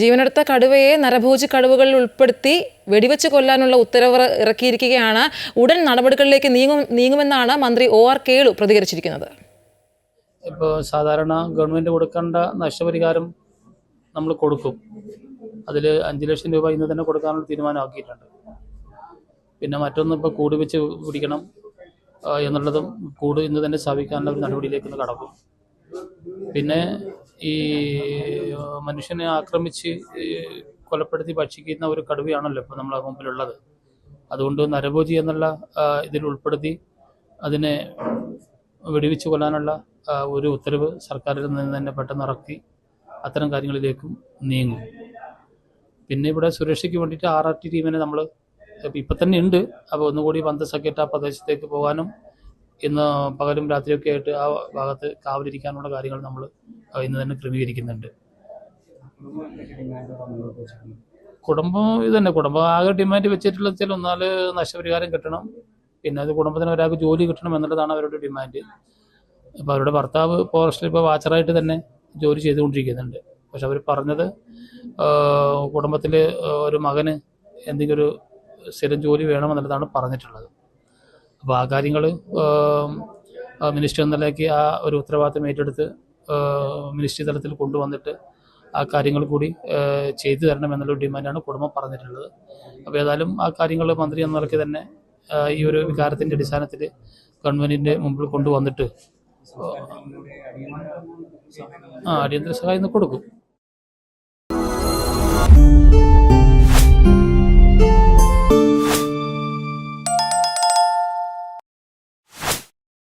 ജീവനെടുത്ത കടുവയെ നരഭോജി കടുവകളിൽ ഉൾപ്പെടുത്തി വെടിവെച്ച് കൊല്ലാനുള്ള ഉത്തരവ് ഇറക്കിയിരിക്കുകയാണ്. ഉടൻ നടപടികളിലേക്ക് നീങ്ങും നീങ്ങുമെന്നാണ് മന്ത്രി ഒ ആർ കേളു പ്രതികരിച്ചിരിക്കുന്നത്. ഇപ്പോൾ സാധാരണ ഗവൺമെന്റ് കൊടുക്കേണ്ട നഷ്ടപരിഹാരം നമ്മൾ കൊടുക്കും. അതിൽ അഞ്ച് ലക്ഷം രൂപ ഇന്ന് തന്നെ കൊടുക്കാനുള്ള തീരുമാനമാക്കിയിട്ടുണ്ട് പിന്നെ മറ്റൊന്ന് ഇപ്പോൾ കൂട് വെച്ച് പിടിക്കണം എന്നുള്ളതും കൂട് ഇന്ന് തന്നെ സ്ഥാപിക്കാനുള്ള ഒരു നടപടിയിലേക്ക് കടക്കും. പിന്നെ ഈ മനുഷ്യനെ ആക്രമിച്ച് കൊലപ്പെടുത്തി ഭക്ഷിക്കുന്ന ഒരു കടുവയാണല്ലോ ഇപ്പോൾ നമ്മളെ മുമ്പിലുള്ളത്. അതുകൊണ്ട് നരഭോജി എന്നുള്ള ഇതിൽ ഉൾപ്പെടുത്തി അതിനെ വെടിവെച്ച് കൊല്ലാനുള്ള ഒരു ഉത്തരവ് സർക്കാരിൽ നിന്ന് തന്നെ പെട്ടെന്ന് ഇറക്കി അത്തരം കാര്യങ്ങളിലേക്കും നീങ്ങും. പിന്നെ ഇവിടെ സുരക്ഷയ്ക്ക് വേണ്ടിയിട്ട് ആർ ആർ ടി ടീമിനെ നമ്മൾ ഇപ്പം തന്നെ ഉണ്ട്. അപ്പോൾ ഒന്നുകൂടി പന്തസക്കേറ്റ് ആ പ്രദേശത്തേക്ക് പോകാനും ഇന്ന് പകലും രാത്രിയൊക്കെ ആയിട്ട് ആ ഭാഗത്ത് കാവലിരിക്കാനുള്ള കാര്യങ്ങൾ നമ്മൾ ഇന്ന് തന്നെ ക്രമീകരിക്കുന്നുണ്ട്. കുടുംബം ഇത് തന്നെ കുടുംബം. ആകെ ഡിമാൻഡ് വെച്ചിട്ടുള്ള ചില ഒന്നാൽ നഷ്ടപരിഹാരം കിട്ടണം. പിന്നെ അത് കുടുംബത്തിന് ഒരാൾക്ക് ജോലി കിട്ടണം എന്നുള്ളതാണ് അവരുടെ ഡിമാൻഡ്. അപ്പോൾ അവരുടെ ഭർത്താവ് ഫോറസ്റ്റിൽ ഇപ്പോൾ വാച്ചറായിട്ട് തന്നെ ജോലി ചെയ്തുകൊണ്ടിരിക്കുന്നുണ്ട്. പക്ഷെ അവർ പറഞ്ഞത് കുടുംബത്തിൽ ഒരു മകന് എന്തെങ്കിലും ഒരു സ്ഥിരം ജോലി വേണമെന്നുള്ളതാണ് പറഞ്ഞിട്ടുള്ളത്. അപ്പോൾ ആ കാര്യങ്ങൾ മിനിസ്റ്റർ എന്ന നിലയ്ക്ക് ആ ഒരു ഉത്തരവാദിത്തം ഏറ്റെടുത്ത് മിനിസ്ട്രി തലത്തിൽ കൊണ്ടുവന്നിട്ട് ആ കാര്യങ്ങൾ കൂടി ചെയ്തു തരണം എന്നുള്ള ഡിമാൻഡാണ് കുടുംബം പറഞ്ഞിട്ടുള്ളത്. അപ്പോൾ ഏതായാലും ആ കാര്യങ്ങൾ മന്ത്രി എന്ന നിലയ്ക്ക് തന്നെ ഈ ഒരു വികാരത്തിന്റെ അടിസ്ഥാനത്തിൽ ഗവൺമെന്റിന്റെ മുമ്പിൽ കൊണ്ടുവന്നിട്ട് ആ അടിയന്തര സഹായം കൊടുക്കും.